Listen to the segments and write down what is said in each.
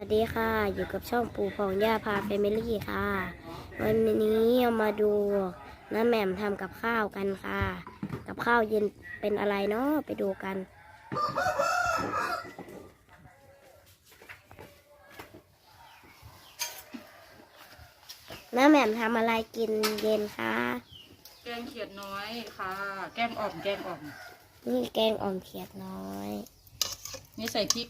สวัสดีค่ะ อยู่กับช่องปู่พองย่าพาแฟมิลี่ค่ะ วันนี้เอามาดูน้าแหม่มทำกับข้าวกันค่ะ กับข้าวเย็นเป็นอะไรเนาะไปดูกัน น้าแหม่มทำอะไรกินเย็นคะแกงเขียดน้อยค่ะ แกงอ่อมแกงอ่อม นี่แกงอ่อมเขียดน้อย นี่ใส่พริก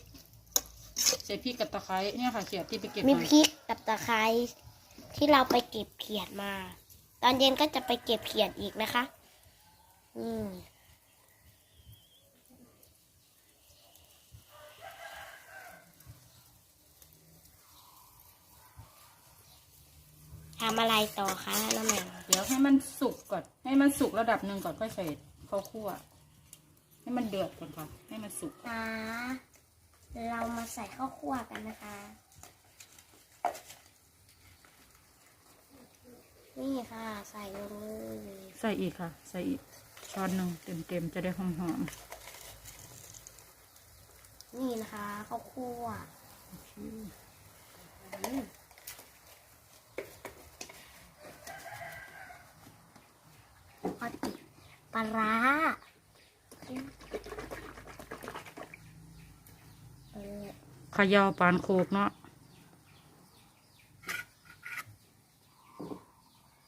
ใส่พริกกับตะไคร้เนี่ยค่ะเขียดที่ไปเก็บมีมาพริกกับตะไคร้ที่เราไปเก็บเขียดมา ตอนเย็นก็จะไปเก็บเขียดอีกนะคะ อืมทำอะไรต่อคะน้องแหม่มเดี๋ยวให้มันสุกก่อน ให้มันสุกระดับหนึ่งก่อนค่อยใส่ข้าวคั่ว ให้มันเดือดก่อนค่ะ ให้มันสุกนะ เรามาใส่ข้าวคั่วกันนะคะ นี่ค่ะ ใส่ลงเลยใส่อีกค่ะ ใส่อีกช้อนหนึ่งเต็มๆจะได้หอมนี่นะคะข้าวคั่วๆโอเคอืมพอติดปลาร้าเออ เขยาวปานโคกเนาะ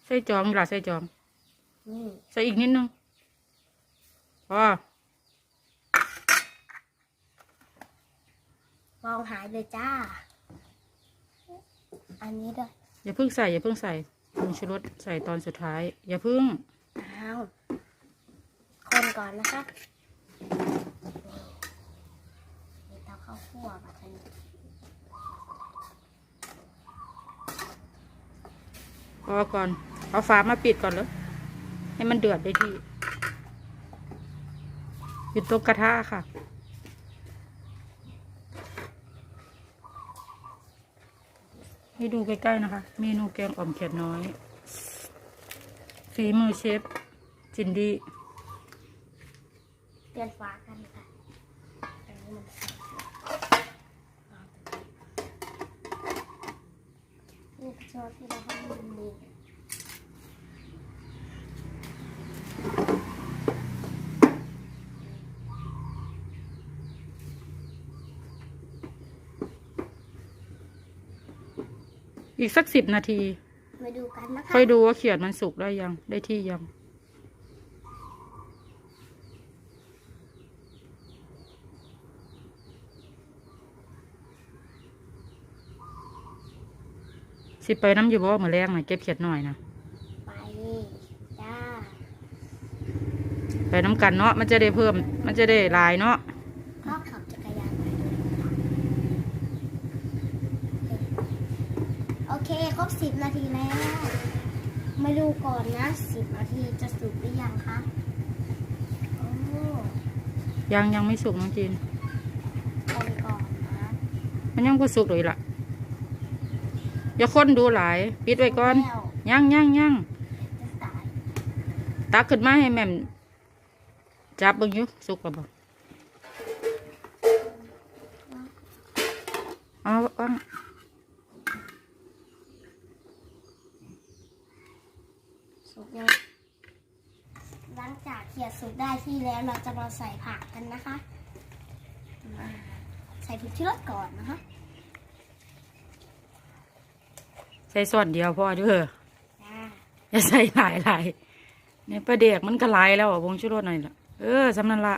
ใส่จองหล่ะใส่จองนี่ใส่อีกนิดนึงพอฟองหายเลยจ้า อันนี้ด้วยอย่าเพิ่งใส่อย่าเพิ่งใส่ผงชูรสใส่ตอนสุดท้าย อย่าเพิ่งอ้าวคนก่อนนะคะนี่เตา ข้าวคั่วแบบนี้พอก่อน เอาฝามาปิดก่อนเลยให้มันเดือดได้ที่อยู่ตรงกระทะค่ะให้ดูใกล้ๆนะคะ เมนูแกงอ่อมเขียดน้อยฝีมือเชฟจินดีเปลี่ยนฝากันค่ะอันนี้มัน นี่คือช้อนที่เราให้มันดีอีกสักสิบนาที มาดูกันนะคะค่อยดูว่าเขียดมันสุกได้ยัง ได้ที่ยัง สิไปน้ำอยู่บ่มาแรงหน่อยเก็บเขียดหน่อยนะไปจ้าไปน้ำกันเนาะมันจะได้เพิ่ม มันจะได้หลายเนาะก็ขับจักรยานไปด้วยโอเคครบสิบนาทีแล้ว มาดูก่อนนะสิบนาทีจะสุกหรือยังคะโอ้ยังยังไม่สุกน้องจีนคนก่อนนะ มันยังบ่สุกเลยล่ะ อย่าค้นดูหลาย ปิดไว้ก่อนแล้วยังยังยังจะตายตักขึ้นมาให้แม่มจับเบิ่งอยู่สุกแล้วบ่เอาวางสุกยังหลังจากเขียดสุกได้ที่แล้วเราจะมาใส่ผักกันนะคะมาใส่พริกที่รสก่อนนะคะ ใส่ส่วนเดียวพอเด้อจ้าอย่าใส่หลายหลายเนี่ยประเด็กมันก็หลายแล้วอะวงชูรสหน่อยละเออสำนันละ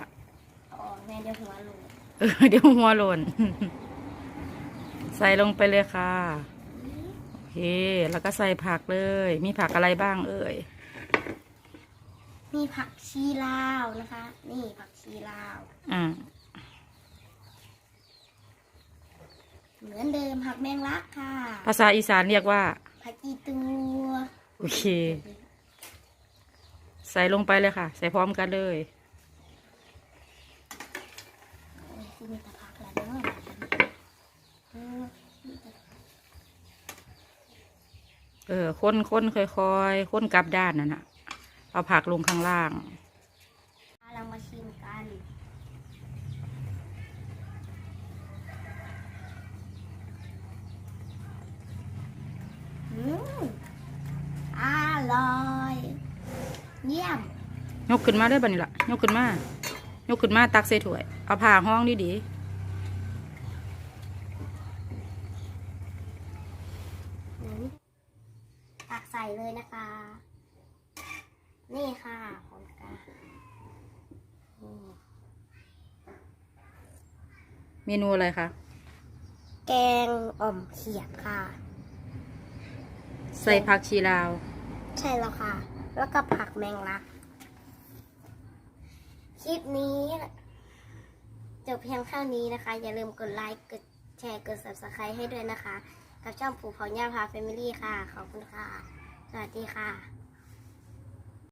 เอาออกแม่เดี๋ยวหัวหลุดเออเดี๋ยวหัวหล่นใส่ลงไปเลยค่ะโอเคแล้วก็ใส่ผักเลย มีผักอะไรบ้าง เอ่ยมีผักชีลาวนะคะ นี่ผักชีลาว อ่า เหมือนเดิมผักแมงลักค่ะ ภาษาอีสานเรียกว่า ผักอีตัว โอเค ใส่ลงไปเลยค่ะ ใส่พร้อมกันเลยโอ้ยที่มีแต่ผักแล้วเนาะเออเออค้นค้นค่อยๆค้นกลับด้านนั่นน่ะเอาผักลงข้างล่าง เรามาชิมกัน ยกขึ้นมาได้บัดนี้ล่ะยกขึ้นมายกขึ้นมาตักใส่ถ้วย เอาผ้าห้องดีดีตักใส่เลยนะคะ นี่ค่ะของกาอืมๆเมนูอะไรคะ แกงอ่อมเขียดค่ะ ใส่ผักชีลาว ใช่แล้วค่ะ แล้วก็ผักแมงลัก คลิปนี้จบเพียงเท่านี้นะคะ อย่าลืมกดไลค์ กดแชร์ กด subscribe ให้ด้วยนะคะ กับช่องปู่เผาย่าพาแฟมิลี่ค่ะ ขอบคุณค่ะ สวัสดีค่ะ